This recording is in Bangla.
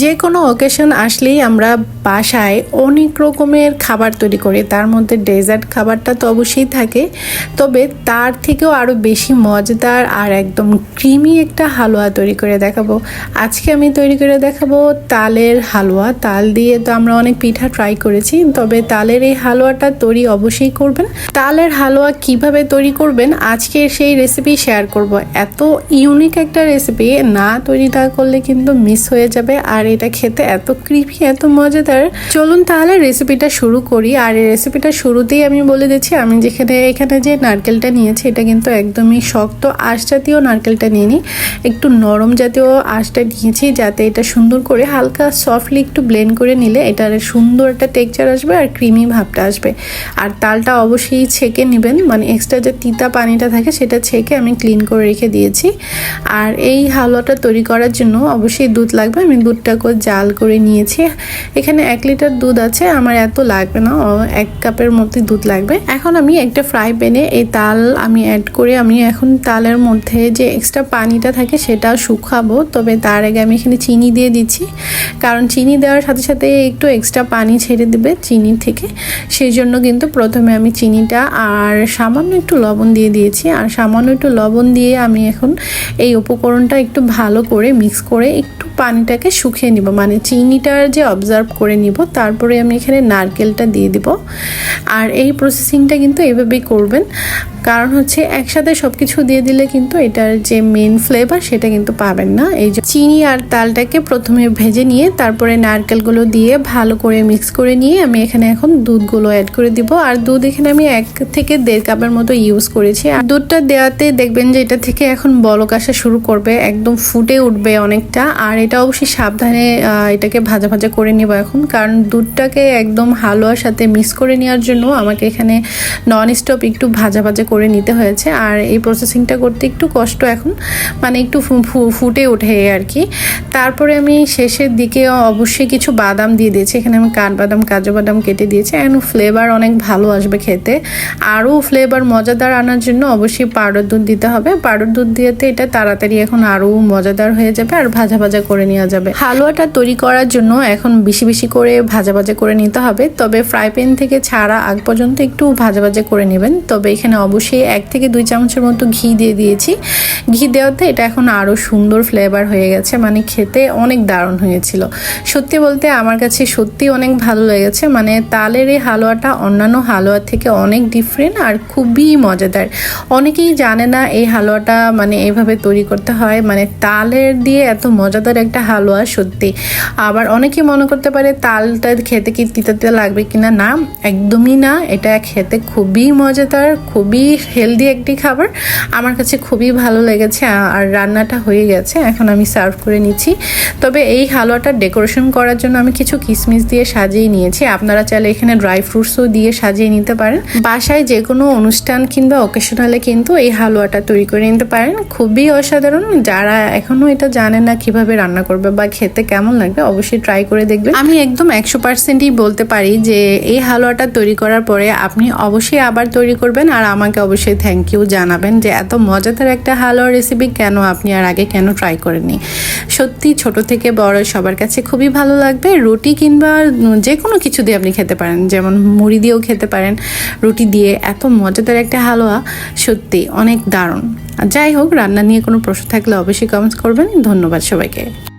যে কোনো অকেশন আসলেই আমরা বাসায় অনেক রকমের খাবার তৈরি করি। তার মধ্যে ডেজার্ট খাবারটা তো অবশ্যই থাকে। তবে তার থেকেও আরও বেশি মজাদার আর একদম ক্রিমি একটা হালুয়া তৈরি করে দেখাবো। আজকে আমি তৈরি করে দেখাবো তালের হালুয়া। তাল দিয়ে তো আমরা অনেক পিঠা ট্রাই করেছি, তবে তালের এই হালুয়াটা তৈরি অবশ্যই করবেন। তালের হালুয়া কীভাবে তৈরি করবেন আজকে সেই রেসিপি শেয়ার করব। এত ইউনিক একটা রেসিপি না তৈরিটা করলে কিন্তু মিস হয়ে যাবে। আর এটা খেতে এত ক্রিপি এত মজাদার। চলুন তাহলে রেসিপিটা শুরু করি। আর এই রেসিপিটা শুরুতেই আমি বলে দিচ্ছি, আমি যেখানে, এখানে যে নারকেলটা নিয়েছি, এটা কিন্তু একদমই শক্ত আঁশ জাতীয় নারকেলটা নিয়ে নিই একটু নরম জাতীয় আঁশটা নিয়েছি, যাতে এটা সুন্দর করে হালকা সফটলি একটু ব্লেন্ড করে নিলে এটার সুন্দর একটা টেক্সচার আসবে আর ক্রিমি ভাবটা আসবে। আর তালটা অবশ্যই ছেঁকে নেবেন মানে এক্সট্রা যে তিতা পানিটা থাকে সেটা ছেঁকে আমি ক্লিন করে রেখে দিয়েছি। আর এই হালুয়াটা তৈরি করার জন্য অবশ্যই দুধ লাগবে, আমি দুধটাকে জাল করে নিয়েছি। এখানে এক লিটার দুধ আছে, আমার এত লাগবে না এক কাপের মধ্যে দুধ লাগবে। এখন আমি একটা ফ্রাই প্যানে এই তাল আমি অ্যাড করে আমি এখন তালের মধ্যে যে এক্সট্রা পানিটা থাকে সেটা শুকাবো, তবে তার আগে আমি এখানে চিনি দিয়ে দিচ্ছি। কারণ চিনি দেওয়ার সাথে সাথে একটু এক্সট্রা পানি ছেড়ে দেবে চিনি থেকে। সেই জন্য কিন্তু প্রথমে আমি চিনিটা আর সামান্য একটু লবণ দিয়ে দিয়েছি। আর সামান্য একটু লবণ দিয়ে আমি এখন এই উপকরণটা একটু ভালো করে মিক্স করে একটু পানিটাকে শুকিয়ে নিব। মানে চিনিটার যে অবজার্ভ করে নিব, তারপরে আমি এখানে নারকেলটা দিয়ে দিব। আর এই প্রসেসিংটা কিন্তু এভাবেই করবেন। কারণ হচ্ছে একসাথে সব কিছু দিয়ে দিলে কিন্তু এটার যে মেন ফ্লেভার সেটা কিন্তু পাবেন না। এই যে চিনি আর তালটাকে প্রথমে ভেজে নিয়ে তারপরে নারকেলগুলো দিয়ে ভালো করে মিক্স করে নিয়ে আমি এখানে এখন দুধগুলো অ্যাড করে দিব। আর দুধ এখানে আমি এক থেকে দেড় কাপের মতো ইউজ করেছি। আর দুধটা দেওয়াতে দেখবেন যে এটা থেকে এখন বলক আসা শুরু করবে, একদম ফুটে উঠবে অনেকটা। আর এটা অবশ্যই সাবধানে এটাকে ভাজা ভাজা করে নেব এখন। কারণ দুধটাকে একদম হালুয়ার সাথে মিক্স করে নেওয়ার জন্য আমাকে এখানে নন স্টপ একটু ভাজা ভাজা করে নিতে হয়েছে। আর এই প্রসেসিংটা করতে একটু কষ্ট এখন মানে একটু ফুটে ওঠে আর কি। তারপরে আমি শেষের দিকে অবশ্যই কিছু বাদাম দিয়ে দিয়েছি। এখানে আমি কাঠবাদাম কাজু বাদাম কেটে দিয়েছি। এখন ফ্লেভার অনেক ভালো আসবে খেতে। আরও ফ্লেভার মজাদার আনার জন্য অবশ্যই পাউডার দুধ দিতে হবে। পাউডার দুধ দিয়েতে এটা তাড়াতাড়ি এখন আরও মজাদার হয়ে যাবে আর ভাজা ভাজা করে নেওয়া যাবে। হালুয়াটা তৈরি করার জন্য এখন বেশি বেশি করে ভাজা ভাজা করে নিতে হবে। তবে ফ্রাই প্যান থেকে ছাড়া আগ পর্যন্ত একটু ভাজা ভাজা করে নেবেন। তবে এখানে অবশ্যই এক থেকে দুই চামচের মতো ঘি দিয়ে দিয়েছি। ঘি দেওয়াতে এটা এখন আরও সুন্দর ফ্লেভার হয়ে গেছে মানে খেতে অনেক দারুণ হয়েছিল। সত্যি বলতে আমার কাছে সত্যি অনেক ভালো লেগেছে মানে তালের এই হালুয়াটা অন্যান্য হালুয়ার থেকে অনেক ডিফারেন্ট আর খুবই মজাদার। অনেকেই জানে না এই হালুয়াটা মানে এইভাবে তৈরি করতে হয় মানে তালের দিয়ে এত মজাদার একটা হালুয়া সত্যি। আবার অনেকেই মনে করতে পারে তালটা খেতে কি তিতাতে লাগবে কিনা? না না একদমই না। এটা খেতে খুবই মজাদার, খুবই হেলদি একটি খাবার। আমার কাছে খুবই ভালো লেগেছে, আর রান্নাটা হয়ে গেছে। এখন আমি সার্ভ করে নিচ্ছি। তবে এই হালুয়াটা ডেকোরেশন করার জন্য আমি কিছু কিসমিস দিয়ে সাজিয়ে নিয়েছি। আপনারা চাইলে এখানে ড্রাই ফ্রুটসও দিয়ে সাজিয়ে নিতে পারেন। বাসায় যে কোনো অনুষ্ঠান কিংবা অকেশনালে কিন্তু এই হালুয়াটা তৈরি করে নিতে পারেন। খুবই অসাধারণ। যারা এখনও এটা জানে না কীভাবে রান্না করবে বা খেতে কেমন লাগবে অবশ্যই ট্রাই করে দেখবেন। আমি একদম একশো পার্সেন্টই বলতে পারি যে এই হালুয়াটা তৈরি করার পরে আপনি অবশ্যই আবার তৈরি করবেন আর আমাকে অবশ্যই থ্যাংক ইউ জানাবেন যে এত মজাদার একটা হালুয়া রেসিপি কেন আপনি আর আগে কেন ট্রাই করেননি। সত্যি ছোট থেকে বড় সবার কাছে খুবই ভালো লাগবে। রুটি কিংবা যে কোনো কিছু দিয়ে আপনি খেতে পারেন, যেমন মুড়ি দিয়েও খেতে পারেন। রুটি দিয়ে এত মজাদার একটা হালুয়া, সত্যি অনেক দারুণ। যাই হোক, রান্না নিয়ে কোনো প্রশ্ন থাকলে অবশ্যই কমেন্টস করবেন। ধন্যবাদ সবাইকে।